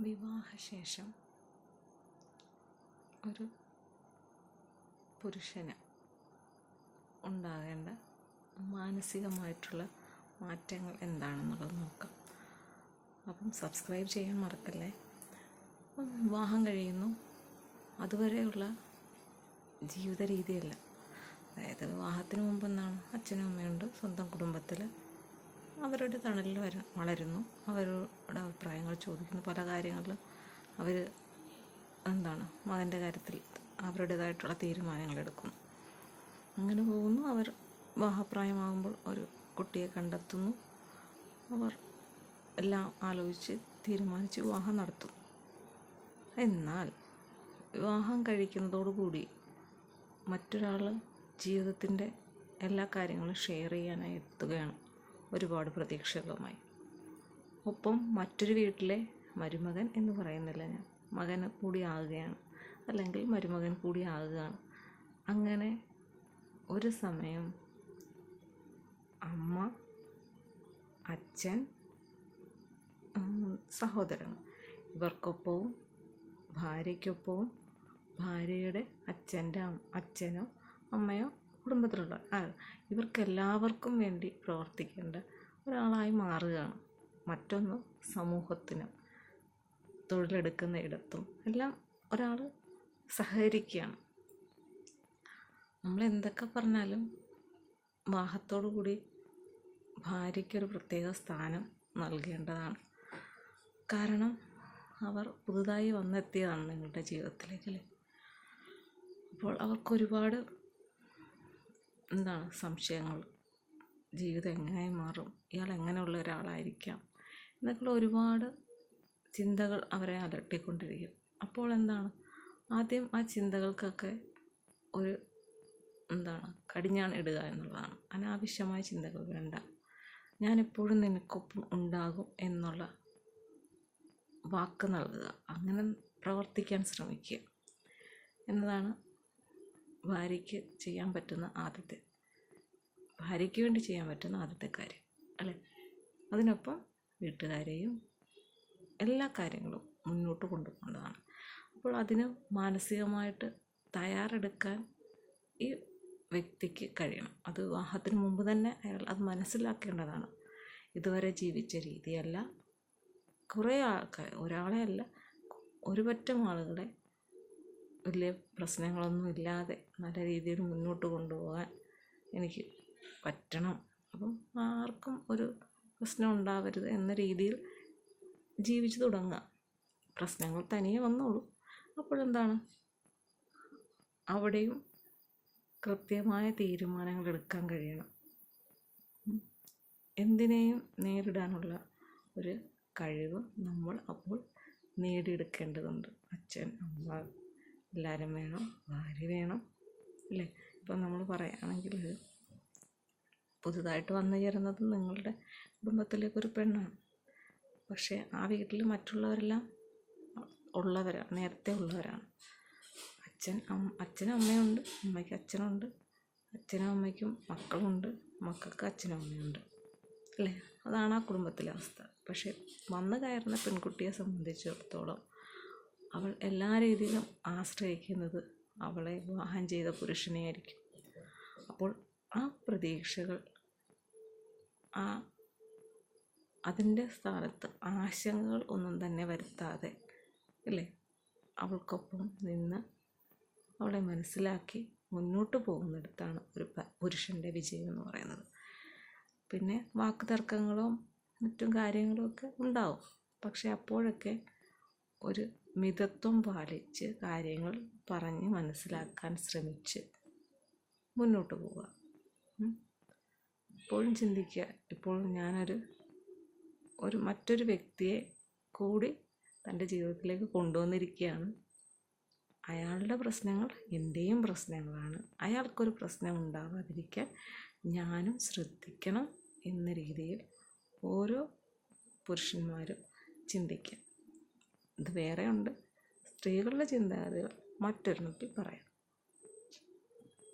വിവാഹശേഷം ഒരു പുരുഷന് ഉണ്ടാകേണ്ട മാനസികമായിട്ടുള്ള മാറ്റങ്ങൾ എന്താണെന്നുള്ളത് നോക്കാം. അപ്പം സബ്സ്ക്രൈബ് ചെയ്യാൻ മറക്കല്ലേ? വിവാഹം കഴിയുന്നു. അതുവരെയുള്ള ജീവിത രീതിയല്ല അതായത് വിവാഹത്തിന് മുമ്പ് എന്താണ് അച്ഛനും അമ്മയുണ്ട് സ്വന്തം കുടുംബത്തിൽ അവരുടെ തണലിൽ വര വളരുന്നു. അവരുടെ അഭിപ്രായങ്ങൾ ചോദിക്കുന്നു. പല കാര്യങ്ങളിലും അവർ എന്താണ് മകന്റെ കാര്യത്തിൽ അവരുടേതായിട്ടുള്ള തീരുമാനങ്ങൾ എടുക്കുന്നു. അങ്ങനെ പോകുന്നു. അവർ വിവാഹപ്രായമാകുമ്പോൾ ഒരു കുട്ടിയെ കണ്ടെത്തുന്നു. അവർ എല്ലാം ആലോചിച്ച് തീരുമാനിച്ച് വിവാഹം നടത്തും എന്നാൽ വിവാഹം കഴിക്കുന്നതോടുകൂടി മറ്റൊരാൾ ജീവിതത്തിന്റെ എല്ലാ കാര്യങ്ങളും ഷെയർ ചെയ്യാനായി എത്തുകയാണ്. ഒരുപാട് പ്രതീക്ഷകളുമായി. ഒപ്പം മറ്റൊരു വീട്ടിലെ മരുമകൻ എന്ന് പറയുന്നില്ല ഞാൻ. മകൻ കൂടി ആകുകയാണ്. അല്ലെങ്കിൽ മരുമകൻ കൂടി ആകുകയാണ്. അങ്ങനെ ഒരു സമയം അമ്മ അച്ഛൻ സഹോദരൻ ഇവർക്കൊപ്പവും ഭാര്യയ്ക്കൊപ്പവും ഭാര്യയുടെ അച്ഛന്റെ അച്ഛനോ അമ്മയോ കുടുംബത്തിലുള്ള ആ ഇവർക്കെല്ലാവർക്കും വേണ്ടി പ്രവർത്തിക്കേണ്ട ഒരാളായി മാറുകയാണ് മറ്റൊന്ന് സമൂഹത്തിന് തൊഴിലെടുക്കുന്ന ഇടത്തും എല്ലാം ഒരാൾ സഹകരിക്കുകയാണ്. നമ്മൾ എന്തൊക്കെ പറഞ്ഞാലും വിവാഹത്തോടു കൂടി ഭാര്യയ്ക്കൊരു പ്രത്യേക സ്ഥാനം നൽകേണ്ടതാണ്. കാരണം അവർ പുതുതായി വന്നെത്തിയതാണ് നിങ്ങളുടെ ജീവിതത്തിലേക്ക് അപ്പോൾ അവർക്കൊരുപാട് എന്താണ് സംശയങ്ങൾ? ജീവിതം എങ്ങനെ മാറും? ഇയാൾ എങ്ങനെയുള്ള ഒരാളായിരിക്കാം? എന്നൊക്കെയുള്ള ഒരുപാട് ചിന്തകൾ അവരെ അലട്ടിക്കൊണ്ടിരിക്കും. അപ്പോൾ എന്താണ്? ആദ്യം ആ ചിന്തകൾക്കൊക്കെ ഒരു എന്താണ്? കടിഞ്ഞാൺ ഇടുക എന്നുള്ളതാണ്. അനാവശ്യമായ ചിന്തകൾ വേണ്ട. ഞാനെപ്പോഴും നിനക്കൊപ്പം ഉണ്ടാകും എന്നുള്ള വാക്ക് നൽകുക. അങ്ങനെ പ്രവർത്തിക്കാൻ ശ്രമിക്കുക. എന്നതാണ് ഭാര്യയ്ക്ക് ചെയ്യാൻ പറ്റുന്ന ആദ്യത്തെ ഭാര്യയ്ക്ക് വേണ്ടി ചെയ്യാൻ പറ്റുന്ന ആദ്യത്തെ കാര്യം അല്ലേ? അതിനൊപ്പം വീട്ടുകാരെയും എല്ലാ കാര്യങ്ങളും മുന്നോട്ട് കൊണ്ടുപോകേണ്ടതാണ്. അപ്പോൾ അതിന് മാനസികമായിട്ട് തയ്യാറെടുക്കാൻ ഈ വ്യക്തിക്ക് കഴിയണം. അത് വിവാഹത്തിന് മുമ്പ് തന്നെ അയാൾ അത് മനസ്സിലാക്കേണ്ടതാണ്. ഇതുവരെ ജീവിച്ച രീതിയല്ല. കുറേ ആൾക്കാർ ഒരാളെ അല്ല ഒരു ആളുകളെ വലിയ പ്രശ്നങ്ങളൊന്നും ഇല്ലാതെ നല്ല രീതിയിൽ മുന്നോട്ട് കൊണ്ടുപോകാൻ എനിക്ക് പറ്റണം. അപ്പം ആർക്കും ഒരു പ്രശ്നം ഉണ്ടാവരുത് എന്ന രീതിയിൽ ജീവിച്ചു തുടങ്ങുക പ്രശ്നങ്ങൾ തനിയെ വന്നോളൂ. അപ്പോഴെന്താണ്? അവിടെയും കൃത്യമായ തീരുമാനങ്ങൾ എടുക്കാൻ കഴിയണം. എന്തിനേയും നേരിടാനുള്ള ഒരു കഴിവ് നമ്മൾ അപ്പോൾ നേടിയെടുക്കേണ്ടതുണ്ട്. അച്ഛൻ അമ്മ എല്ലാവരും വേണം ഭാര്യ വേണം അല്ലേ? ഇപ്പം നമ്മൾ പറയുകയാണെങ്കിൽ പുതുതായിട്ട് വന്നു ചേരുന്നത് നിങ്ങളുടെ കുടുംബത്തിലേക്കൊരു പെണ്ണാണ്. പക്ഷേ ആ വീട്ടിൽ മറ്റുള്ളവരെല്ലാം ഉള്ളവരാണ് നേരത്തെ ഉള്ളവരാണ്. അച്ഛൻ അച്ഛനും അമ്മയുണ്ട് അമ്മയ്ക്ക് അച്ഛനുണ്ട് അച്ഛനും അമ്മയ്ക്കും മക്കളുണ്ട് മക്കൾക്ക് അച്ഛനും അമ്മയുണ്ട് അല്ലേ? അതാണ് ആ കുടുംബത്തിലെ അവസ്ഥ. പക്ഷേ വന്നു കയറുന്ന പെൺകുട്ടിയെ സംബന്ധിച്ചിടത്തോളം അവൾ എല്ലാ രീതിയിലും ആശ്രയിക്കുന്നത് അവളെ വിവാഹം ചെയ്ത പുരുഷനെ ആയിരിക്കും അപ്പോൾ ആ പ്രതീക്ഷകൾ ആ അതിന്റെ സ്ഥാനത്ത് ആശങ്കകൾ ഒന്നും തന്നെ വരുത്താതെ അല്ലേ? അവൾക്കൊപ്പം നിന്ന് അവളെ മനസ്സിലാക്കി മുന്നോട്ട് പോകുന്നിടത്താണ് ഒരു പുരുഷന്റെ വിജയം എന്ന് പറയുന്നത്. പിന്നെ വാക്ക് തർക്കങ്ങളും മറ്റും കാര്യങ്ങളും ഒക്കെ ഉണ്ടാവും. പക്ഷേ അപ്പോഴൊക്കെ ഒരു മിതത്വം പാലിച്ച് കാര്യങ്ങൾ പറഞ്ഞ് മനസ്സിലാക്കാൻ ശ്രമിച്ച് മുന്നോട്ട് പോവുക. ഇപ്പോഴും ചിന്തിക്കുക. ഇപ്പോഴും ഞാനൊരു ഒരു മറ്റൊരു വ്യക്തിയെ കൂടി തന്റെ ജീവിതത്തിലേക്ക് കൊണ്ടുവന്നിരിക്കുകയാണ്. അയാളുടെ പ്രശ്നങ്ങൾ എന്റെയും പ്രശ്നങ്ങളാണ്. അയാൾക്കൊരു പ്രശ്നം ഉണ്ടാവാതിരിക്കാൻ ഞാനും ശ്രദ്ധിക്കണം എന്ന രീതിയിൽ ഓരോ പുരുഷന്മാരും ചിന്തിക്കുക. ഇത് വേറെ ഉണ്ട് സ്ത്രീകളുടെ ചിന്താഗതികൾ മറ്റൊരെണ്ണത്തിൽ പറയാം.